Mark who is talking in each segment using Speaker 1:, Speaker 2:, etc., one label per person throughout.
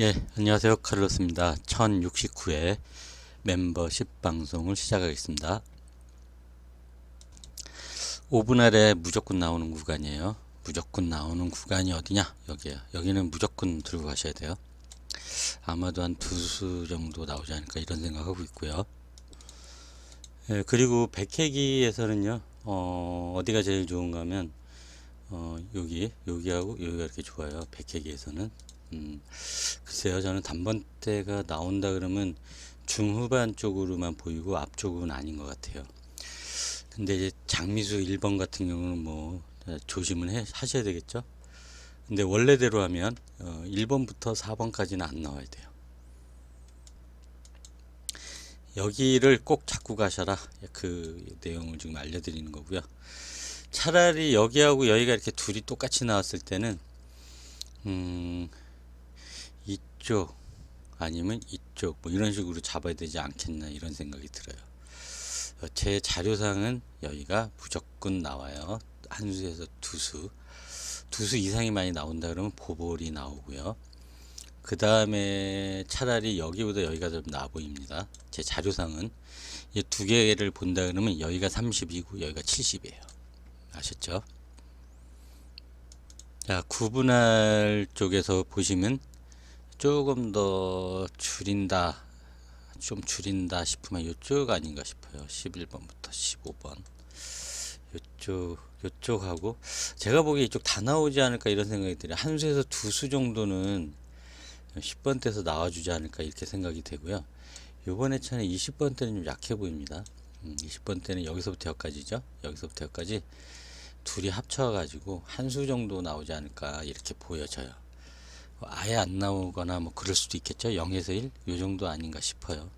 Speaker 1: 예, 안녕하세요. 카를로스입니다. 1069회 멤버십 방송을 시작하겠습니다. 5분 아래 무조건 나오는 구간이에요. 무조건 나오는 구간이 어디냐? 여기에요. 여기는 무조건 들고 가셔야 돼요. 아마도 한 두 수 정도 나오지 않을까 이런 생각하고 있고요. 예, 그리고 백회기에서는요, 어, 어디가 제일 좋은가 하면, 어, 여기, 여기하고 여기가 이렇게 좋아요. 백회기에서는. 음, 글쎄요, 저는 단번대가 나온다 그러면 중후반 쪽으로만 보이고 앞쪽은 아닌 것 같아요. 근데 이제 장미수 1번 같은 경우는 뭐 조심은 해, 하셔야 되겠죠. 근데 원래대로 하면 어, 1번부터 4번까지는 안 나와야 돼요. 여기를 꼭 잡고 가셔라. 그 내용을 지금 알려드리는 거고요. 차라리 여기하고 여기가 이렇게 둘이 똑같이 나왔을 때는 음, 이쪽 아니면 이쪽 뭐 이런 식으로 잡아야 되지 않겠나 이런 생각이 들어요. 어, 제 자료상은 여기가 무조건 나와요. 한 수에서 두 수. 두 수 이상이 많이 나온다 그러면 보볼이 나오고요. 그 다음에 차라리 여기보다 여기가 좀 나아 보입니다. 제 자료상은 이 두 개를 본다 그러면 여기가 30이고 여기가 70이에요. 아셨죠? 자, 구분할 쪽에서 보시면 조금 더 줄인다, 좀 줄인다 싶으면 이쪽 아닌가 싶어요. 11번부터 15번. 이쪽, 이쪽하고 제가 보기에 이쪽 다 나오지 않을까 이런 생각이 들어요. 한 수에서 두 수 정도는 10번 때에서 나와주지 않을까 이렇게 생각이 되고요. 요번 회차는 20번 때는 좀 약해 보입니다. 음, 20번 때는 여기서부터 여기까지죠. 여기서부터 여기까지 둘이 합쳐가지고 한 수 정도 나오지 않을까 이렇게 보여져요. 아예 안 나오거나 뭐 그럴 수도 있겠죠. 0에서 1, 요 정도 아닌가 싶어요.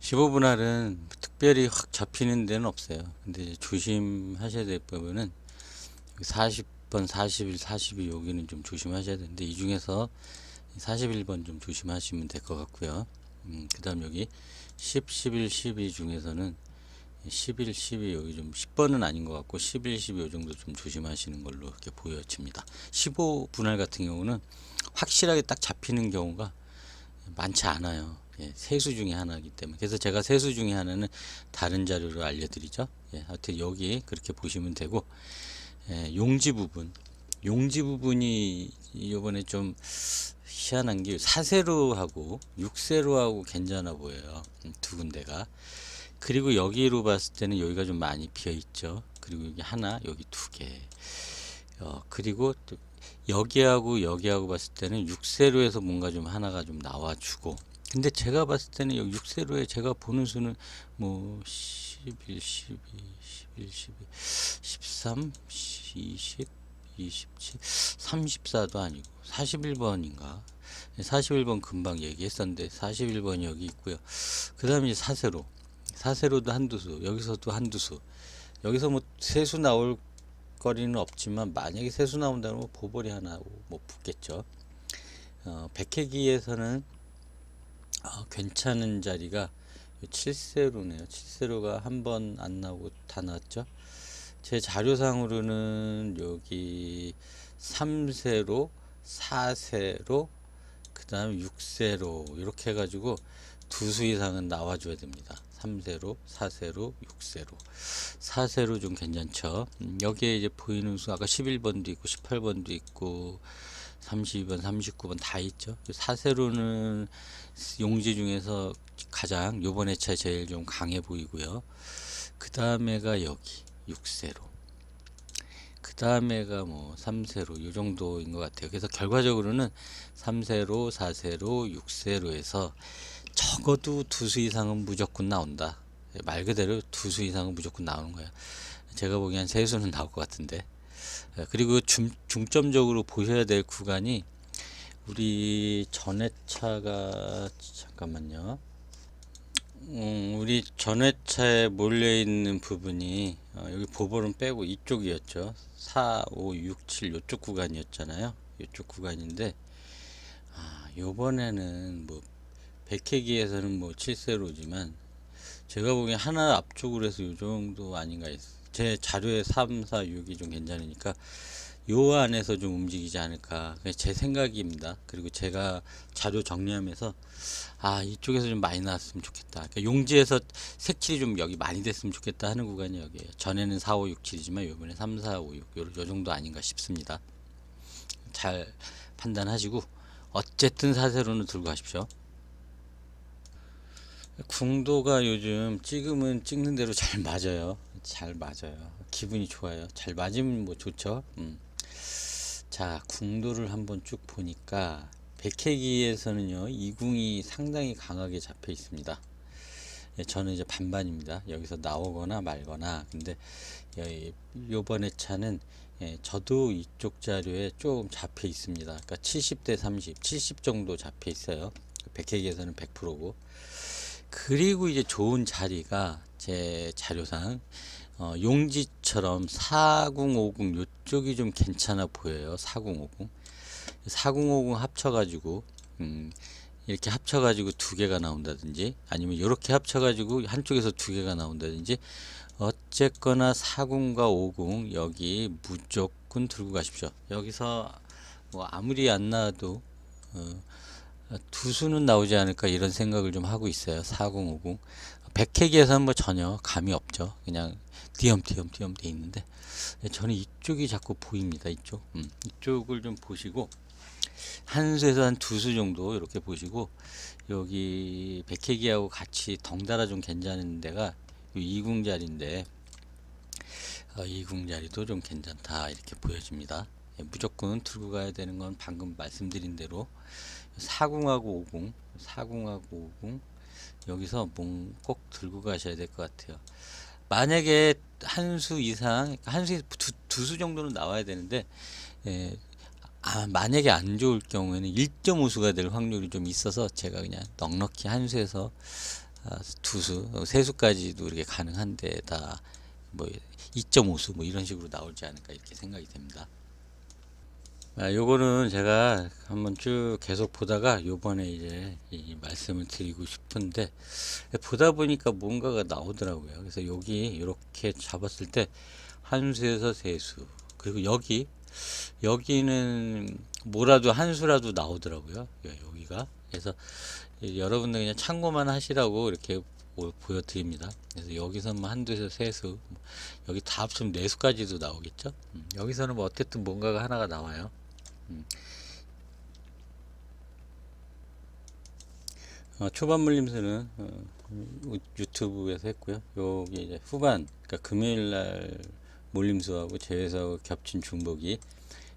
Speaker 1: 15분할은 특별히 확 잡히는 데는 없어요. 근데 조심하셔야 될 부분은 40번, 41, 42 여기는 좀 조심하셔야 되는데 이 중에서 41번 좀 조심하시면 될 것 같고요. 음, 그 다음 여기 10, 11, 12 중에서는 11, 12 여기 좀 10번은 아닌 것 같고 11, 12 요 정도 좀 조심하시는 걸로 이렇게 보여집니다. 15 분할 같은 경우는 확실하게 딱 잡히는 경우가 많지 않아요. 예, 세수 중에 하나이기 때문에 그래서 제가 세수 중에 하나는 다른 자료로 알려드리죠. 예, 하여튼 여기 그렇게 보시면 되고 예, 용지 부분 용지 부분이 이번에 좀 희한한 게 사세로 하고 육세로 하고 괜찮아 보여요. 음, 두 군데가 그리고 여기로 봤을 때는 여기가 좀 많이 비어 있죠. 그리고 여기 하나, 여기 두 개. 어, 그리고 또 여기하고 여기하고 봤을 때는 6세로에서 뭔가 좀 하나가 좀 나와주고. 근데 제가 봤을 때는 여기 6세로에 제가 보는 수는 뭐 11, 12, 11, 12, 13, 20, 27, 34도 아니고 41번인가. 41번 금방 얘기했었는데 41번이 여기 있고요. 그 다음에 사세로. 사세로도 한두 수, 여기서도 한두 수. 여기서 뭐 세수 나올 거리는 없지만 만약에 세수 나온다면 뭐 보벌이 하나 뭐 붙겠죠. 어, 백회기에서는 어, 괜찮은 자리가 7세로네요. 7세로가 한 번 안 나오고 다 나왔죠. 제 자료상으로는 여기 3세로, 4세로, 그 다음에 6세로 이렇게 해가지고 두 수 이상은 나와줘야 됩니다. 3세로, 4세로, 6세로. 4세로 좀 괜찮죠. 음, 여기에 이제 보이는 수 아까 11번도 있고 18번도 있고 32번, 39번 다 있죠. 4세로는 용지 중에서 가장 요번 회차 제일 좀 강해 보이고요. 그 다음에가 여기 6세로. 그 다음에가 뭐 3세로 요 정도인 것 같아요. 그래서 결과적으로는 3세로, 4세로, 6세로에서 적어도 두 수 이상은 무조건 나온다. 말 그대로 두 수 이상은 무조건 나오는 거예요. 제가 보기엔 세 수는 나올 것 같은데. 그리고 중, 중점적으로 보셔야 될 구간이 우리 전회차가 잠깐만요. 음, 우리 전회차에 몰려 있는 부분이 어, 여기 보볼은 빼고 이쪽이었죠. 4, 5, 6, 7 이쪽 구간이었잖아요. 이쪽 구간인데 아, 요번에는 뭐 백회기에서는 뭐 7세로지만 제가 보기엔 하나 앞쪽으로 해서 요 정도 아닌가 했- 제 자료에 3, 4, 6이 좀 괜찮으니까 요 안에서 좀 움직이지 않을까 제 생각입니다. 그리고 제가 자료 정리하면서 아 이쪽에서 좀 많이 나왔으면 좋겠다. 그러니까 용지에서 색칠이 좀 여기 많이 됐으면 좋겠다 하는 구간이 여기에요. 전에는 4, 5, 6, 7이지만 요번에 3, 4, 5, 6 요, 요 정도 아닌가 싶습니다. 잘 판단하시고 어쨌든 사세로는 들고 가십시오. 궁도가 요즘 찍으면 찍는 대로 잘 맞아요. 잘 맞아요. 기분이 좋아요. 잘 맞으면 뭐 좋죠. 음. 자, 궁도를 한번 쭉 보니까 백회기에서는요, 이궁이 상당히 강하게 잡혀 있습니다. 예, 저는 이제 반반입니다. 여기서 나오거나 말거나. 근데 여- 요번에 차는 예, 저도 이쪽 자료에 좀 잡혀 있습니다. 그러니까 70대 30, 70 정도 잡혀 있어요. 백회기에서는 100%고. 그리고 이제 좋은 자리가 제 자료상 어, 용지처럼 4050 요쪽이 좀 괜찮아 보여요. 4050. 4050 합쳐가지고 음, 이렇게 합쳐가지고 두 개가 나온다든지 아니면 이렇게 합쳐가지고 한쪽에서 두 개가 나온다든지 어쨌거나 40과 50 여기 무조건 들고 가십시오. 여기서 뭐 아무리 안 나와도 어, 두 수는 나오지 않을까 이런 생각을 좀 하고 있어요. 4050. 백회기에서는 뭐 전혀 감이 없죠. 그냥 띄엄띄엄띄엄 돼 있는데 저는 이쪽이 자꾸 보입니다. 이쪽. 음, 이쪽을 좀 보시고 한 수에서 한 두 수 정도 이렇게 보시고 여기 백회기하고 같이 덩달아 좀 괜찮은 데가 이 이궁 자리인데 어, 이궁 자리도 좀 괜찮다 이렇게 보여집니다. 예, 무조건 들고 가야 되는 건 방금 말씀드린 대로 40하고 50, 40하고 50 여기서 뭔꼭 들고 가셔야 될 것 같아요. 만약에 한 수 이상, 한 수, 두 수 정도는 나와야 되는데, 예, 아, 만약에 안 좋을 경우에는 1.5수가 될 확률이 좀 있어서 제가 그냥 넉넉히 한 수에서 아, 두 수, 어, 세 수까지도 이렇게 가능한데 다 뭐 2.5수 뭐 이런 식으로 나오지 않을까 이렇게 생각이 됩니다. 아, 요거는 제가 한번 쭉 계속 보다가 요번에 이제 이 말씀을 드리고 싶은데 보다 보니까 뭔가가 나오더라고요. 그래서 여기 이렇게 잡았을 때 한 수에서 세 수. 그리고 여기 여기는 뭐라도 한 수라도 나오더라고요. 예, 여기가. 그래서 이 여러분들 그냥 참고만 하시라고 이렇게 보- 보여드립니다. 그래서 여기서 뭐 한두에서 세수, 여기 다 합치면 네 수까지도 나오겠죠. 음, 여기서는 뭐 어쨌든 뭔가가 하나가 나와요. 어, 초반 물림수는 어, 유- 유튜브에서 했고요. 여기 이제 후반, 그러니까 금요일 날 물림수하고 제외수하고 겹친 중복이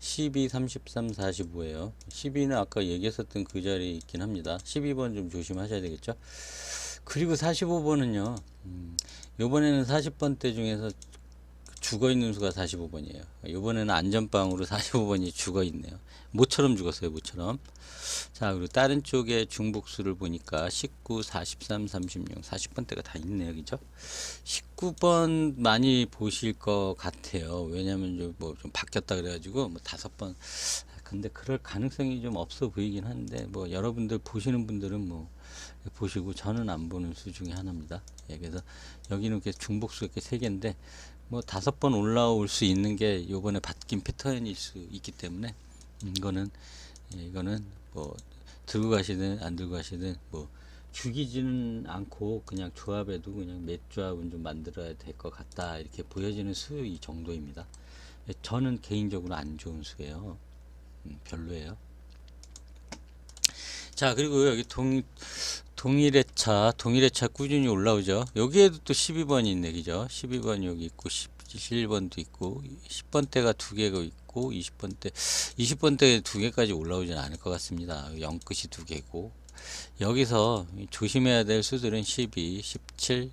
Speaker 1: 12, 33, 45예요. 12는 아까 얘기했었던 그 자리에 있긴 합니다. 12번 좀 조심하셔야 되겠죠. 그리고 45번은요. 음, 요번에는 40번 대 중에서 죽어 있는 수가 45번이에요. 이번에는 안전빵으로 45번이 죽어 있네요. 모처럼 죽었어요, 모처럼. 자, 그리고 다른 쪽에 중복수를 보니까 19, 43, 36, 40번대가 다 있네요, 그죠? 19번 많이 보실 것 같아요. 왜냐면 좀뭐좀 바뀌었다 그래가지고 뭐 다섯 번. 근데 그럴 가능성이 좀 없어 보이긴 한데 뭐 여러분들 보시는 분들은 뭐 보시고 저는 안 보는 수 중에 하나입니다. 예, 그래서 여기는 이렇게 중복수가 이렇게 세 개인데 뭐 다섯 번 올라올 수 있는 게 요번에 바뀐 패턴일 수 있기 때문에 음, 이거는 예, 이거는 뭐 들고 가시든 안 들고 가시든 뭐 죽이지는 않고 그냥 조합에도 그냥 몇 조합은 좀 만들어야 될 것 같다 이렇게 보여지는 수 이 정도입니다. 예, 저는 개인적으로 안 좋은 수예요. 음, 별로예요. 자 그리고 여기 동 동일의 차 동일의 차 꾸준히 올라오죠. 여기에도 또 12번이 있네, 그죠? 12번 여기 있고 11번도 있고 10번대가 두 개가 있고 20번대 20번대 두 개까지 올라오지는 않을 것 같습니다. 0끝이 두 개고 여기서 조심해야 될 수들은 12, 17,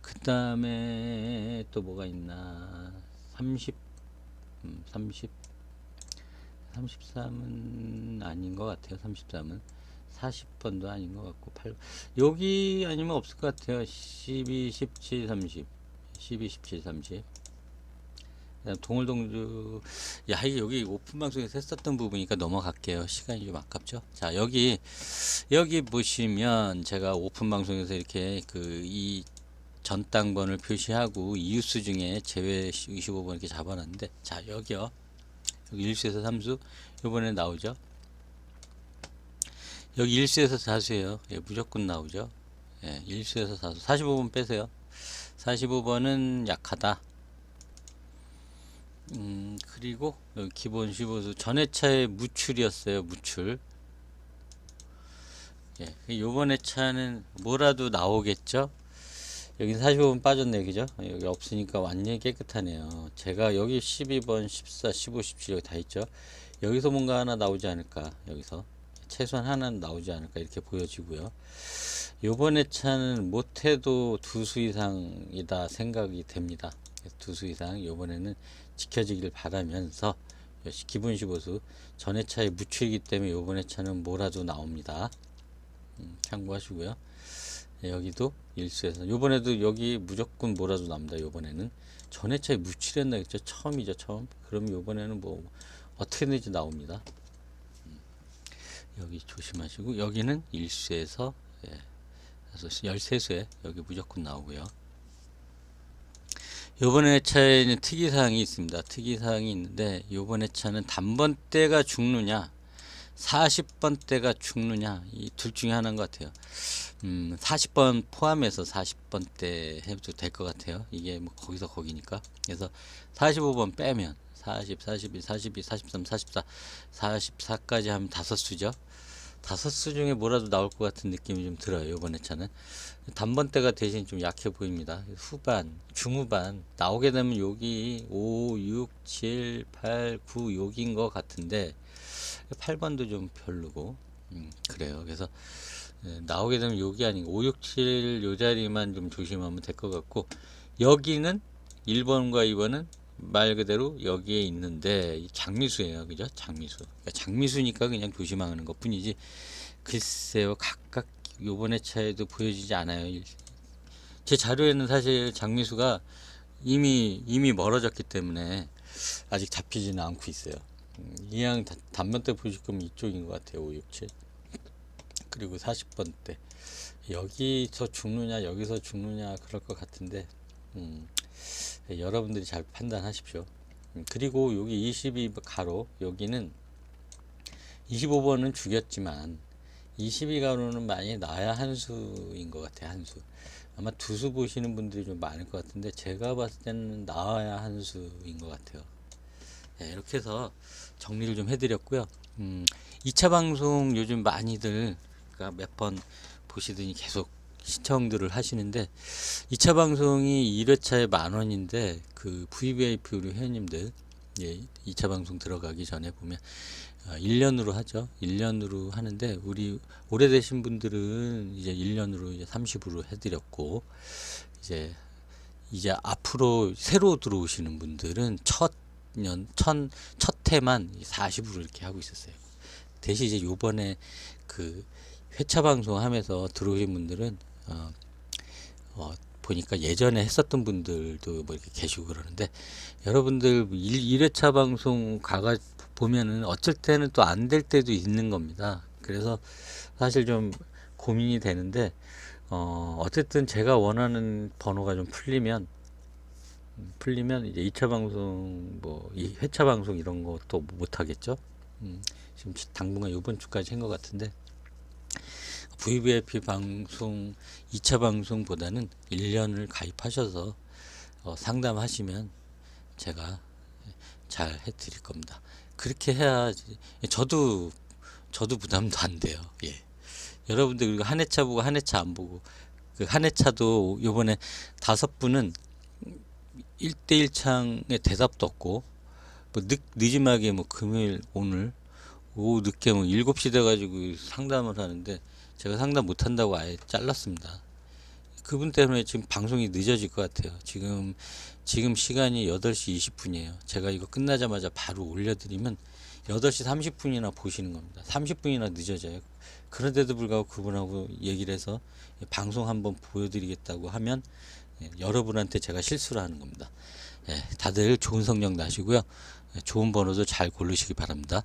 Speaker 1: 그 다음에 또 뭐가 있나 30, 음, 30, 33은 아닌 것 같아요. 33은 40번도 아닌 것 같고 8 여기 아니면 없을 것 같아요. 12, 17, 30, 12, 17, 30. 그다음 동물동주 야 이게 여기 오픈 방송에서 했었던 부분이니까 넘어갈게요. 시간이 좀 아깝죠. 자 여기 여기 보시면 제가 오픈 방송에서 이렇게 그 이 전당번을 표시하고 이웃수 중에 제외 25번 이렇게 잡아놨는데 자 여기요. 여기 일수에서 삼수 요번에 나오죠. 여기 일수에서 사수예요. 예, 무조건 나오죠. 예, 일수에서 사수. 45번 빼세요. 45번은 약하다. 음, 그리고 여기 기본 15수 전회차의 무출이었어요. 무출. 예, 요번에 차는 뭐라도 나오겠죠? 여기 45번 빠졌네, 그죠? 여기 없으니까 완전히 깨끗하네요. 제가 여기 12번, 14, 15, 17 여기 다 있죠? 여기서 뭔가 하나 나오지 않을까, 여기서. 최소한 하나는 나오지 않을까, 이렇게 보여지고요. 요번에 차는 못해도 두 수 이상이다 생각이 됩니다. 두 수 이상, 요번에는 지켜지길 바라면서, 역시 기본 15수, 전에 차의 무출이기 때문에 요번에 차는 뭐라도 나옵니다. 음, 참고하시고요. 네, 여기도 일수에서 요번에도 여기 무조건 뭐라도 납니다. 요번에는 전에 차에 무칠했나 했죠. 처음이죠. 처음. 그럼 요번에는 뭐 어떻게든지 나옵니다. 음, 여기 조심하시고 여기는 일수에서 예, 그래서 열세수에 여기 무조건 나오고요. 요번에 차에는 특이사항이 있습니다. 특이사항이 있는데 요번에 차는 단번대가 죽느냐 40번대가 죽느냐 이 둘 중에 하나인 것 같아요. 음, 40번 포함해서 40번대 해도 될 것 같아요. 이게 뭐 거기서 거기니까. 그래서 45번 빼면 40, 41, 42, 43, 44, 44까지 하면 다섯 수죠. 다섯 수 중에 뭐라도 나올 것 같은 느낌이 좀 들어요. 이번에 차는 단번대가 대신 좀 약해 보입니다. 후반, 중후반 나오게 되면 여기 5, 6, 7, 8, 9 여기인 것 같은데 8번도 좀 별로고 음, 그래요. 그래서 예, 나오게 되면 여기 아니고 5, 6, 7 요 자리만 좀 조심하면 될 것 같고 여기는 1번과 2번은 말 그대로 여기에 있는데 이 장미수예요. 그죠? 장미수. 그러니까 장미수니까 그냥 조심하는 것 뿐이지 글쎄요. 각각 요번에 차에도 보여지지 않아요. 제 자료에는 사실 장미수가 이미 이미 멀어졌기 때문에 아직 잡히지는 않고 있어요. 음, 이양 단면대 보실 거면 이쪽인 것 같아요. 5, 6, 7. 그리고 40번대. 여기서 죽느냐, 여기서 죽느냐, 그럴 것 같은데, 음, 여러분들이 잘 판단하십시오. 음, 그리고 여기 22 가로, 여기는 25번은 죽였지만, 22 가로는 많이 나야 한 수인 것 같아요, 한 수. 아마 두 수 보시는 분들이 좀 많을 것 같은데, 제가 봤을 때는 나와야 한 수인 것 같아요. 네, 이렇게 해서 정리를 좀 해드렸고요. 음, 2차 방송 요즘 많이들 그러니까 몇 번 보시더니 계속 시청들을 하시는데 2차 방송이 1회차에 만 원인데 그 VVIP 우리 회원님들 예, 2차 방송 들어가기 전에 보면 어, 1년으로 하죠. 1년으로 하는데 우리 오래되신 분들은 이제 1년으로 이제 30으로 해드렸고 이제 이제 앞으로 새로 들어오시는 분들은 첫 년, 천, 첫 해만 40으로 이렇게 하고 있었어요. 대신 이제 요번에 그 회차 방송 하면서 들어오신 분들은, 어, 어, 보니까 예전에 했었던 분들도 뭐 이렇게 계시고 그러는데, 여러분들 1, 1회차 방송 가가 보면은 어쩔 때는 또 안 될 때도 있는 겁니다. 그래서 사실 좀 고민이 되는데, 어, 어쨌든 제가 원하는 번호가 좀 풀리면, 풀리면 이제 2차 방송 뭐 이 회차 방송 이런 것도 못 하겠죠. 음, 지금 당분간 이번 주까지 한 것 같은데 VVIP 방송 2차 방송보다는 1년을 가입하셔서 어, 상담하시면 제가 잘 해드릴 겁니다. 그렇게 해야지 저도 저도 부담도 안 돼요. 예. 여러분들 그리고 한 회차 보고 한 회차 안 보고 그한 회차도 요번에 다섯 분은 1대1 창에 대답도 없고 뭐 늦, 늦음하게 뭐 금요일 오늘 오후 늦게 뭐 7시 돼 가지고 상담을 하는데 제가 상담 못 한다고 아예 잘랐습니다. 그분 때문에 지금 방송이 늦어질 것 같아요. 지금 지금 시간이 8시 20분이에요. 제가 이거 끝나자마자 바로 올려드리면 8시 30분이나 보시는 겁니다. 30분이나 늦어져요. 그런데도 불구하고 그분하고 얘기를 해서 방송 한번 보여드리겠다고 하면 예, 여러분한테 제가 실수를 하는 겁니다. 예, 다들 좋은 성적 나시고요. 예, 좋은 번호도 잘 고르시기 바랍니다.